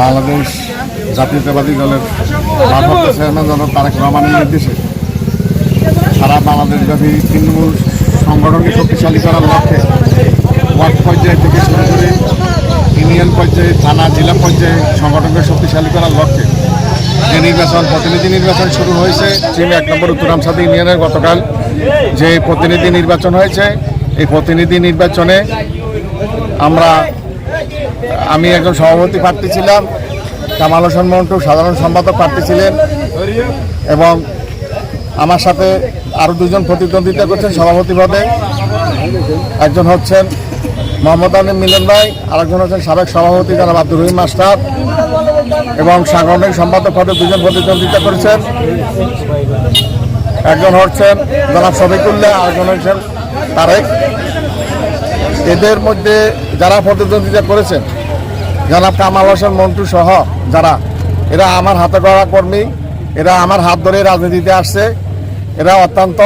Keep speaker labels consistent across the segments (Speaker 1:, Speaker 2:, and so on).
Speaker 1: বাংলাদেশ জাতীয়তাবাদী দলের ভারপ্রাপ্ত চেয়ারম্যান জনাব তারেক রহমানের নির্দেশে সারা বাংলাদেশব্যাপী তৃণমূল সংগঠনকে শক্তিশালী করার লক্ষ্যে ওয়ার্ড পর্যায়ে থেকে শুরু করে ইউনিয়ন পর্যায়ে, থানা, জেলা পর্যায়ে সংগঠনকে শক্তিশালী করার লক্ষ্যে যে নির্বাচন, প্রতিনিধি নির্বাচন শুরু হয়েছে চিম এক নম্বর উত্তরামসাদ ইউনিয়নের গতকাল যে প্রতিনিধি নির্বাচন হয়েছে, এই প্রতিনিধি নির্বাচনে আমরা আমি একজন সভাপতি প্রার্থী ছিলাম, কামাল হোসেন মন্টু, সাধারণ সম্পাদক প্রার্থী ছিলেন এবং আমার সাথে আরও দুজন প্রতিদ্বন্দ্বিতা করছেন সভাপতি পদে। একজন হচ্ছেন মোহাম্মদ আলী মিলন ভাই, আরেকজন হচ্ছেন সাবেক সভাপতি জনাব আব্দুর রহিম মাস্টার এবং সাংগঠনিক সম্পাদক পদে দুজন প্রতিদ্বন্দ্বিতা করেছেন। একজন হচ্ছেন জনাব শফিকুল্লাহ, আরেকজন হচ্ছেন তারেক। এদের মধ্যে যারা প্রতিদ্বন্দ্বিতা করেছেন জনাব কামাল হোসেন, মন্টু সহ যারা, এরা আমার হাতে গড়া কর্মী, এরা আমার হাত ধরে রাজনীতিতে আসছে, এরা অত্যন্ত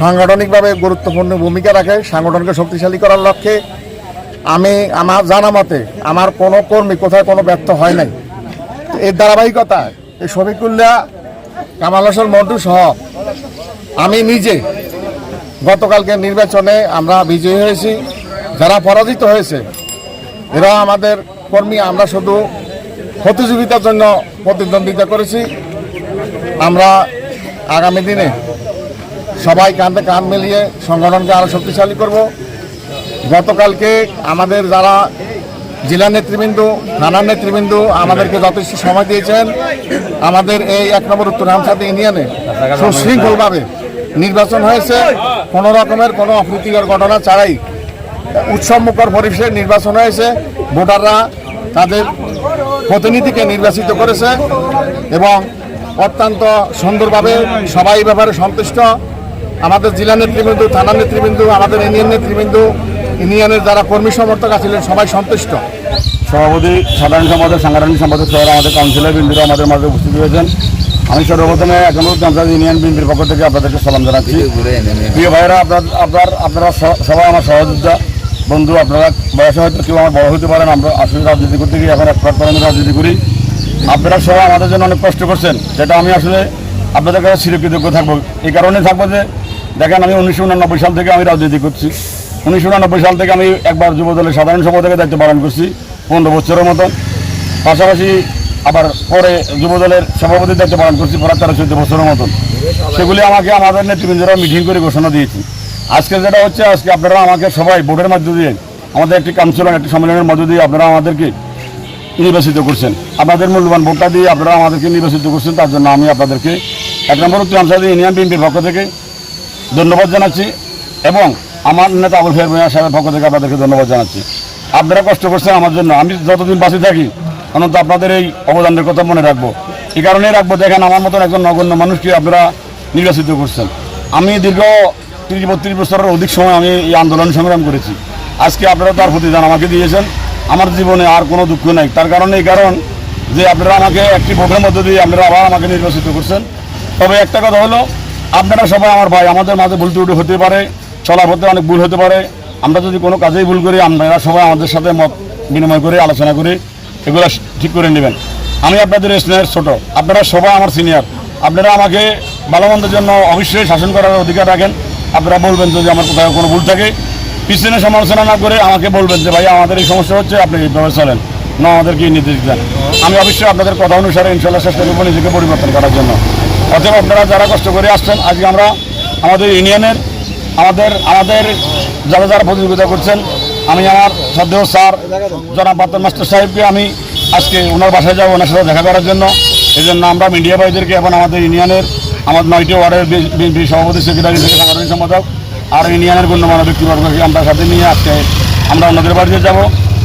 Speaker 1: সাংগঠনিকভাবে গুরুত্বপূর্ণ ভূমিকা রাখে, সাংগঠনকে শক্তিশালী করার লক্ষ্যে। আমি আমার জানা মতে, আমার কোনো কর্মী কোথায় কোনো ব্যর্থ হয় নাই। এর ধারাবাহিকতা এই শফিকুল্লাহ, কামাল হোসেন, মন্টু সহ, আমি নিজে গতকালকে নির্বাচনে আমরা বিজয়ী হয়েছি, যারা পরাজিত হয়েছে এরা আমাদের কর্মী, আমরা শুধু প্রতিযোগিতার জন্য প্রতিদ্বন্দ্বিতা করেছি। আমরা আগামী দিনে সবাই কাঁধে কাঁধ মিলিয়ে সংগঠনকে আরও শক্তিশালী করব। গতকালকে আমাদের যারা জেলা নেতৃবৃন্দ, থানার নেতৃবৃন্দ আমাদেরকে যথেষ্ট সময় দিয়েছেন। আমাদের এই এক নম্বর উত্তর হামসাদ ইউনিয়নে সুশৃঙ্খলভাবে নির্বাচন হয়েছে। কোনো রকমের কোনো অপ্রীতিকর ঘটনা ছাড়াই উৎসবমুখর পরিবেশে নির্বাচন হয়েছে। ভোটাররা তাদের প্রতিনিধিকে নির্বাচিত করেছে এবং অত্যন্ত সুন্দরভাবে সবাই ব্যাপারে সন্তুষ্ট। আমাদের জেলা নেতৃবৃন্দ থানা নেতৃবৃন্দ আমাদের ইউনিয়ন নেতৃবৃন্দ ইউনিয়নের যারা কর্মী সমর্থক আছিলেন সবাই সন্তুষ্ট।
Speaker 2: সভাপতি সাধারণ সম্পাদক সাংগঠনিক সম্পাদক সহ আমাদের কাউন্সিলর বিন্দুরা আমাদের মাঝে উপস্থিত হয়েছেন আমি সর্বপ্রথমে এখনও চান্সার ইউনিয়ন বিএনপির পক্ষ থেকে আপনাদেরকে সালাম জানাচ্ছি। প্রিয় ভাইরা আপনার আপনার আপনারা সবাই আমার সহযোদ্ধা। বন্ধু, আপনারা বয়সে হয়তো কেউ আমার বড় হতে পারেন আমরা আসলে রাজনীতি করতে গিয়ে এখন এক প্ল্যাটফর্মে রাজনীতি করি। আপনারা সবাই আমাদের জন্য অনেক কষ্ট করছেন যেটা আমি আসলে আপনাদের কাছে চিরকৃতজ্ঞ থাকব। এই কারণে থাকব যে, দেখেন আমি উনিশশো উনানব্বই সাল থেকে আমি রাজনীতি করছি। উনিশশো উনানব্বই সাল থেকে আমি একবার যুব দলের সাধারণ সম্পাদকের দায়িত্ব পালন করছি, পনেরো বছরের মতন পাশাপাশি আবার পরে যুব দলের সভাপতির দায়িত্ব পালন করছি প্রায় তেরো চোদ্দ বছরের মতন। সেগুলি আমাকে, আমাদের নেতৃবৃন্দরা মিটিং করে ঘোষণা দিয়েছি। আজকে যেটা হচ্ছে, আজকে আপনারা আমাকে সবাই ভোটের মধ্য দিয়ে, আমাদের একটি কাউন্সিলর, একটি সম্মেলনের মধ্য দিয়ে আপনারা আমাদেরকে নির্বাচিত করছেন। আপনাদের মূল্যবান ভোটটা দিয়ে আপনারা আমাদেরকে নির্বাচিত করছেন, তার জন্য আমি আপনাদেরকে এক নম্বর উত্তর আমসাদি ইউনিয়ন বিএনপির পক্ষ থেকে ধন্যবাদ জানাচ্ছি এবং আমার নেতা আবুল ফের মিয়া সাহেবের পক্ষ থেকে আপনাদেরকে ধন্যবাদ জানাচ্ছি। আপনারা কষ্ট করছেন আমার জন্য। আমি যতদিন বাঁচে থাকি, অনন্ত আপনাদের এই অবদানের কথা মনে রাখব। এই কারণেই রাখব, দেখেন আমার মতন একজন নগণ্য মানুষকে আপনারা নির্বাচিত করছেন। আমি দীর্ঘ তিরিশ বত্রিশ বছরের অধিক সময় আমি এই আন্দোলন সংগ্রাম করেছি। আজকে আপনারা তার প্রতিদান আমাকে দিয়েছেন। আমার জীবনে আর কোনো দুঃখ নাই। তার কারণে এই কারণ যে আপনারা আমাকে একটি ভোটের মধ্যে দিয়ে আপনারা আবার আমাকে নির্বাচিত করছেন। তবে একটা কথা হলো, আপনারা সবাই আমার ভাই, আমাদের মাঝে ভুল ত্রুটি হতে পারে, চলার পথে অনেক ভুল হতে পারে। আমরা যদি কোনো কাজেই ভুল করি, আপনারা সবাই আমাদের সাথে মত বিনিময় করে, আলোচনা করে এগুলো ঠিক করে নেবেন। আমি আপনাদের স্নেহের ছোট। আপনারা সবাই আমার সিনিয়র আপনারা আমাকে ভালো জন্য অবশ্যই শাসন করার অধিকার রাখেন। আপনারা বলবেন যদি আমার কোথাও কোনো ভুল থাকে, পিছনে সমালোচনা না করে আমাকে বলবেন যে ভাই আমাদের এই সমস্যা হচ্ছে, আপনি এইভাবে চলেন। না, আমাদেরকে নির্দেশ দেন। আমি অবশ্যই আপনাদের কথা অনুসারে ইনশাল্লাহ চেষ্টা করব নিজেকে পরিবর্তন করার জন্য। অতএব আপনারা যারা কষ্ট করে আসছেন, আজকে আমরা আমাদের ইউনিয়নের, আমাদের আমাদের যারা যারা প্রতিযোগিতা করছেন, আমি আমার সদ্দেহ স্যার, জনাব বাতন মাস্টার সাহেবকে আমি আজকে ওনার বাসায় যাব, ওনার সাথে দেখা করার জন্য। এই জন্য আমরা মিডিয়া ভাইদেরকে এবং আমাদের ইউনিয়নের আমাদের নয়টি ওয়ার্ডের বিএনপি সভাপতি সেক্রেটারি থেকে সাংগঠনিক সম্পাদক? আর ইউনিয়নের গণ্যমান্য ব্যক্তিবর্গকে আমরা সাথে নিয়ে আজকে আমরা ওনাদের বাড়িতে যাব।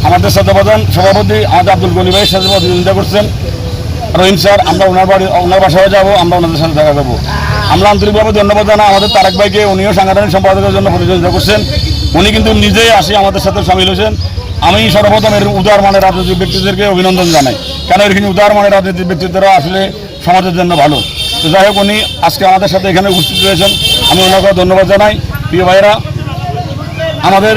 Speaker 2: আমাদের সাথে প্রধান সভাপতি আমাদের আব্দুল গনি ভাইয়ের সাথে প্রতিদ্বন্দ্বিতা করছেন। রহিম স্যার, আমরা ওনার বাড়ি ওনার বাসায় যাব, আমরা ওনাদের সাথে দেখা দেবো আমরা আন্তরিকভাবে ধন্যবাদ জানাই আমাদের তারেক ভাইকে, উনিও সাংগঠনিক সম্পাদকের জন্য প্রতিযোগিতা করছেন। উনি কিন্তু নিজেই আসি আমাদের সাথে সামিল হয়েছেন। আমি সর্বপ্রথম এর উদার মানের রাজনৈতিক ব্যক্তিদেরকে অভিনন্দন জানাই। কেন এরকম উদার মানের রাজনৈতিক ব্যক্তিত্বরা আসলে সমাজের জন্য ভালো? তো যাই হোক, উনি আজকে আমাদের সাথে এখানে উপস্থিত রয়েছেন। আমি ওনাকে ধন্যবাদ জানাই। প্রিয় ভাইরা আমাদের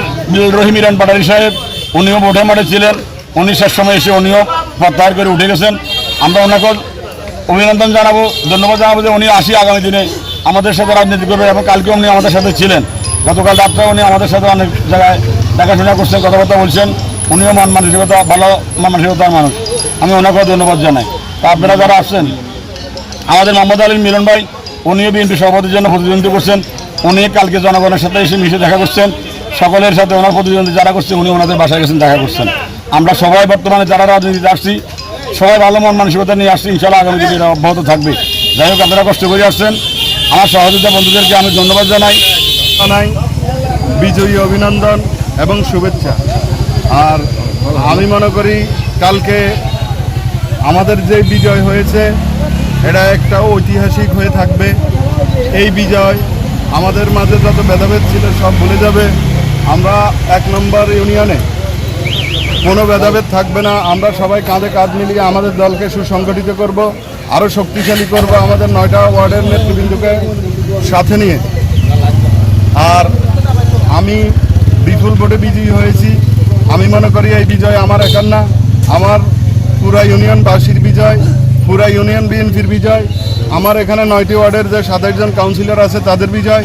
Speaker 2: রহিম ইরান পাটারি সাহেব, উনিও ভোটের মাঠে ছিলেন। উনি শেষ সময় এসে উনিও প্রত্যাহার করে উঠে গেছেন। আমরা ওনাকে অভিনন্দন জানাব, ধন্যবাদ জানাব যে উনি আসি আগামী দিনে আমাদের সাথে রাজনীতি করবে এবং কালকে উনি আমাদের সাথে ছিলেন। গতকাল রাত্রে উনি আমাদের সাথে অনেক জায়গায় দেখাশোনা করছেন, কথাবার্তা বলছেন। উনিও মন মানসিকতা, ভালো মন মানসিকতার মানুষ। আমি ওনাকেও ধন্যবাদ জানাই। তা আপনারা যারা আসছেন আমাদের মোহাম্মদ আলী মিলন ভাই, উনিও বিএনপি সভাপতির জন্য প্রতিদ্বন্দ্বী করছেন। উনি কালকে জনগণের সাথে এসে মিশে দেখা করছেন। সকলের সাথে ওনার প্রতিদ্বন্দ্বী যারা করছেন, উনি ওনাদের বাসায় গেছেন, দেখা করছেন। আমরা সবাই বর্তমানে যারা রাজনীতিতে আসছি, সবাই ভালো মন মানসিকতা নিয়ে আসছি ইনশাল্লাহ আগামী দিনে এটা অব্যাহত থাকবে। যাই হোক, আপনারা কষ্ট করে আসছেন। আমার সহযোগিতা বন্ধুদেরকে আমি ধন্যবাদ জানাই।
Speaker 3: জানাই বিজয়ী অভিনন্দন এবং শুভেচ্ছা। আর আমি মনে করি, কালকে আমাদের যে বিজয় হয়েছে এটা একটা ঐতিহাসিক হয়ে থাকবে। এই বিজয় আমাদের মাঝে যত ভেদাভেদ ছিল সব ভুলে যাবে। আমরা এক নম্বর ইউনিয়নে। কোনো ভেদাভেদ থাকবে না। আমরা সবাই কাঁধে কাঁধ মিলিয়ে আমাদের দলকে সুসংগঠিত করব আরও শক্তিশালী করব আমাদের নয়টা ওয়ার্ডের নেতৃবৃন্দকে সাথে নিয়ে। আর আমি বিপুল ভোটে বিজয়ী হয়েছি। আমি মনে করি এই বিজয় আমার একার না আমার পুরা ইউনিয়নবাসীর বিজয়। পুরা ইউনিয়ন বিএনপির বিজয়। আমার এখানে নয়টি ওয়ার্ডের যে সাত জন কাউন্সিলর আছে, তাদের বিজয়।